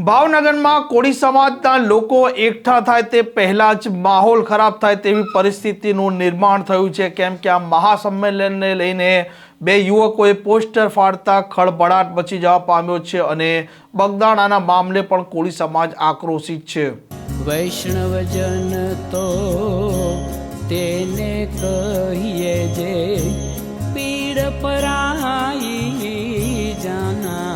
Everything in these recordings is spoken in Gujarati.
ભાવનગરમાં કોળી સમાજના લોકો એકઠા થાય તે પહેલાં જ માહોલ ખરાબ થાય તેવી પરિસ્થિતિનું નિર્માણ થયું છે. કેમ કે આ મહાસંમેલનને લઈને બે યુવકોએ પોસ્ટર ફાડતા ખળભળાટ મચી જવા પામ્યો છે અને બગદાણાના મામલે પણ કોળી સમાજ આક્રોશિત છે. વૈષ્ણવજન તો તેને કહીએ જે પીડ પરાઈ જાનાને રે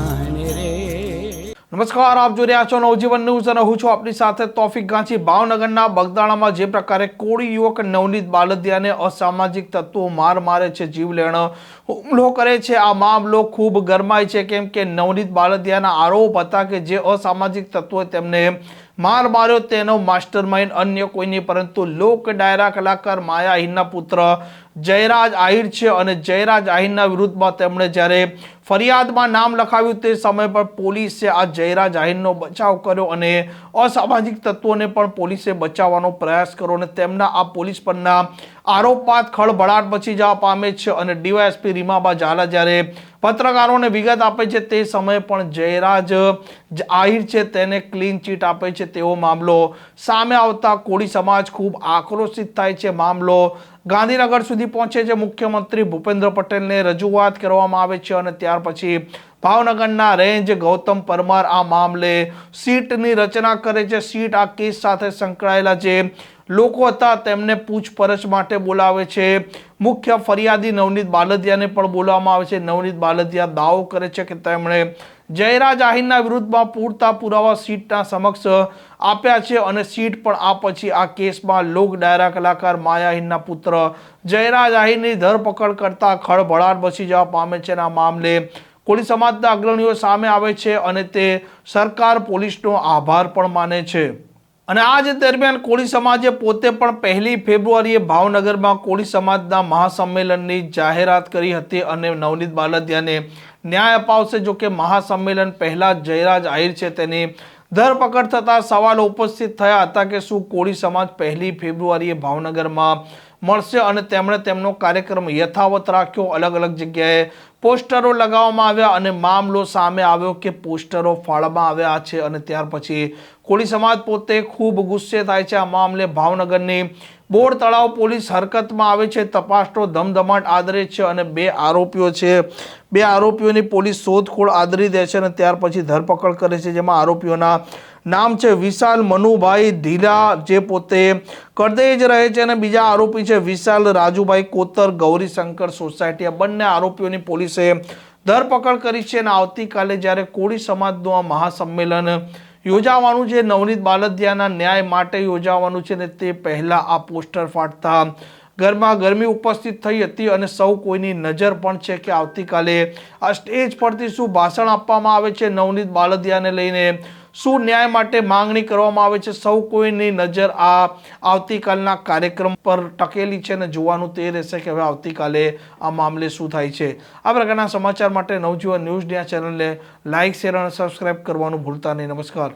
નમસ્કાર, આપ જોઈ રહ્યા છો નવજીવન ન્યૂઝ અને હું છું આપની સાથે તોફિક ગાંચી. ભાવનગરના બગદાણામાં જે પ્રકારે કોળી યુવક નવનીત બાલદિયાને અસામાજિક તત્વો માર મારે છે, જીવલેણ હુમલો કરે છે. આ મામલો ખૂબ ગરમાય છે, કેમ કે નવનીત બાલદિયાના આરોપ હતા કે જે અસામાજિક તત્વો તેમને માર માર્યો. તેનો માસ્ટર માઇન્ડ અન્ય કોઈ નહીં પરંતુ લોક ડાયરા કલાકાર માયા આહિરના પુત્ર જયરાજ આહિર છે અને જયરાજ આહિરના વિરુદ્ધમાં તેમણે જ્યારે ફરિયાદમાં નામ લખાવ્યું તે સમય પર પોલીસે આ જયરાજ આહિરનો બચાવ કર્યો અને અસામાજિક તત્વોને પણ પોલીસે બચાવવાનો પ્રયાસ કર્યો અને તેમના આ પોલીસ પરના આરોપ ખળભળાટ પછી જવા પામે છે અને ડીવાયએસપી રીમાબા ઝાલા જ્યારે પત્રકારોને વિગત આપે છે તે સમયે પણ જયરાજ આહિર છે તેને ક્લીન ચીટ આપે છે. તેવો મામલો સામે આવતા કોળી સમાજ ખૂબ આક્રોશિત થાય છે. મામલો ગાંધીનગર સુધી પહોંચે છે મુખ્યમંત્રી ભૂપેન્દ્ર પટેલને રજૂઆત કરવામાં આવે છે અને ત્યાર પછી ભાવનગરના રેન્જ ગૌતમ પરમાર આ મામલે સીટની રચના કરે છે. સીટ આ કેસ સાથે સંકળાયેલા જે લોકો હતા, તેમને પૂછપરછ માટે બોલાવે છે. મુખ્ય ફરિયાદી નવનીત બાલદિયાને પણ બોલાવવામાં આવે છે. નવનીત બાલદિયા દાવો કરે છે કે તેમણે જયરાજ આહિરના વિરુદ્ધમાં પૂરતા પુરાવા સીટના સમક્ષ આપ્યા છે અને સીટ પણ આ પછી આ કેસમાં લોક ડાયરા કલાકાર માયા આહિરના પુત્ર જયરાજ આહિરની ધરપકડ કરતા ખળભળાટ બસી જવા પામે છે આ મામલે કોળી સમાજના અગ્રણીઓ સામે આવે છે અને તે સરકાર પોલીસનો આભાર પણ માને છે. અને આ જ દરમિયાન કોળી સમાજે પોતે પણ પહેલી ફેબ્રુઆરીએ ભાવનગરમાં કોળી સમાજના મહાસંમેલનની જાહેરાત કરી હતી અને નવનીત બાલદિયાને ન્યાય અપાવશે. જો કે મહાસંમેલન પહેલાં જયરાજ આહિર છે તેની ધરપકડ થતાં સવાલો ઉપસ્થિત થયા હતા કે શું કોળી સમાજ પહેલી ફેબ્રુઆરીએ ભાવનગરમાં મળશે અને તેમણે તેમનો કાર્યક્રમ યથાવત રાખ્યો. અલગ અલગ જગ્યાએ પોસ્ટરો લગાવવામાં આવ્યા અને મામલો સામે આવ્યો કે પોસ્ટરો ફાળવામાં આવ્યા છે અને ત્યાર પછી કોળી સમાજ પોતે ખૂબ ગુસ્સે થાય છે. આ મામલે ભાવનગરની બોર તળાવ પોલીસ હરકતમાં આવે છે. તપાસનો ધમધમાટ આદરે છે અને બે આરોપીઓ છે. બે આરોપીઓની પોલીસ શોધખોળ આદરી દે છે અને ત્યાર પછી ધરપકડ કરે છે, જેમાં આરોપીઓના નામ છે વિશાલ મનુભાઈ ધીરા, જે પોતે કરદેજ રહે છે અને બીજા આરોપી છે વિશાલ રાજુભાઈ કોતર ગૌરીશંકર સોસાયટી. આ બંને આરોપીઓની પોલીસે ધરપકડ કરી છે અને આવતીકાલે જ્યારે કોળી સમાજનું આ મહાસંમેલન યોજાવાનું છે, નવનીત બાલદિયાના ન્યાય માટે યોજાવાનું છે ને તે પહેલાં આ પોસ્ટર ફાટતા ઘરમાં ગરમી ઉપસ્થિત થઈ હતી અને સૌ કોઈની નજર પણ છે કે આવતીકાલે આ સ્ટેજ પરથી શું ભાષણ આપવામાં આવે છે, નવનીત બાલદિયાને લઈને શું ન્યાય માટે માંગણી કરવામાં આવે છે? સૌ કોઈની નજર આ આવતીકાલના કાર્યક્રમ પર ટકેલી છે અને જોવાનું તે રહેશે કે હવે આવતીકાલે આ મામલે શું થાય છે. આ પ્રકારના સમાચાર માટે નવજીવન ન્યૂઝ આ ચેનલને લાઇક શેર અને સબસ્ક્રાઇબ કરવાનું ભૂલતા નહીં. નમસ્કાર.